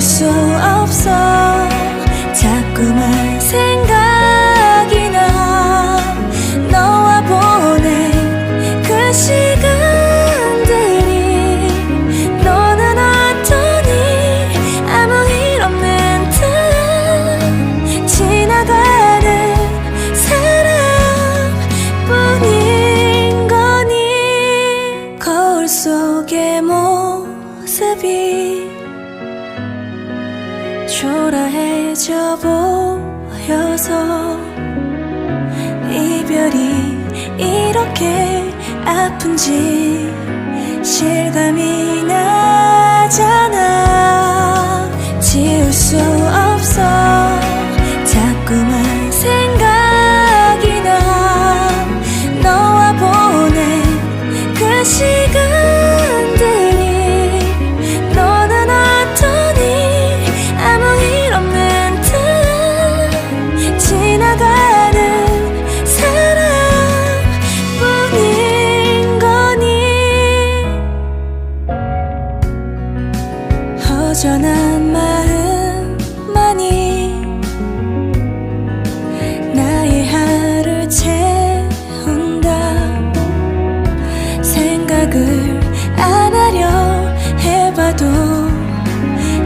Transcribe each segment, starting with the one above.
so 초라해져 보여서 이별이 이렇게 아픈지 실감이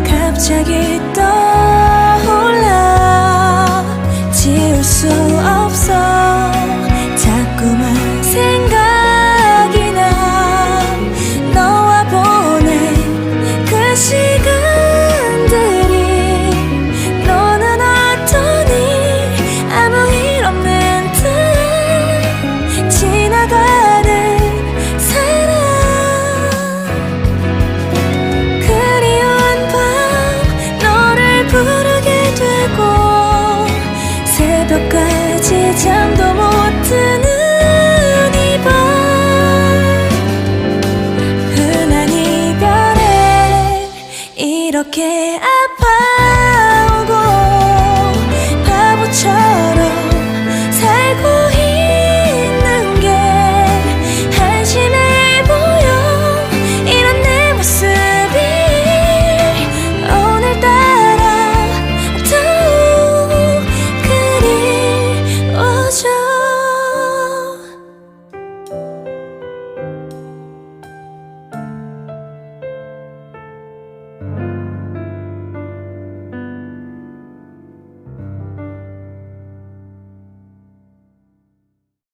갑자기 떠 이렇게 아파.